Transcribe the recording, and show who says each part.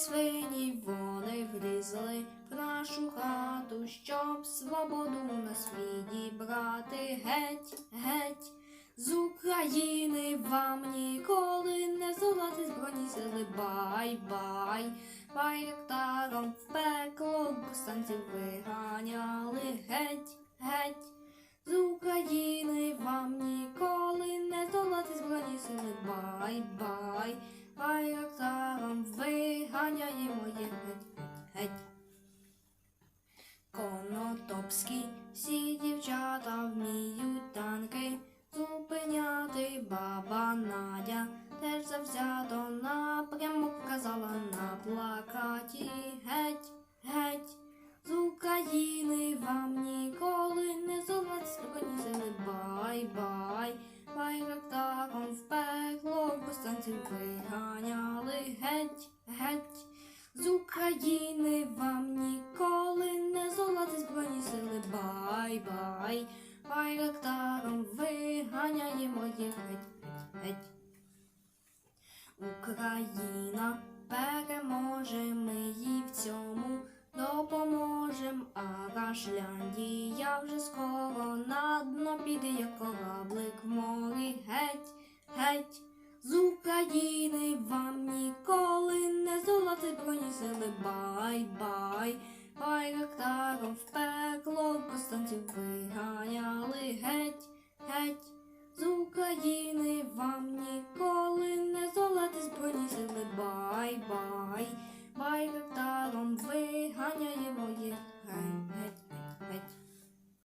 Speaker 1: свині вони влізли в нашу хату, щоб свободу на світі брати геть, геть. З України вам ніколи не здолати збройні сили. Бай-бай, байрактаром в пекло повстанців виганяли геть, геть. Конотопські всі дівчата вміють танки зупиняти баба Надя. Теж завзято напряму показала на плакаті геть, геть. З України вам ніколи не спокійні сили. Бай-бай, байрактаром в пекло повстанців виганяли геть, геть. З України вам ніколи Бай-бай, байрактаром виганяємо їх геть, геть. Україна переможе, ми їй в цьому допоможем, а Рашляндія вже скоро на дно піде, як кораблик в морі. Геть, геть. З України вам ніколи не здолати збройні сили. Бай-бай, байрактаром в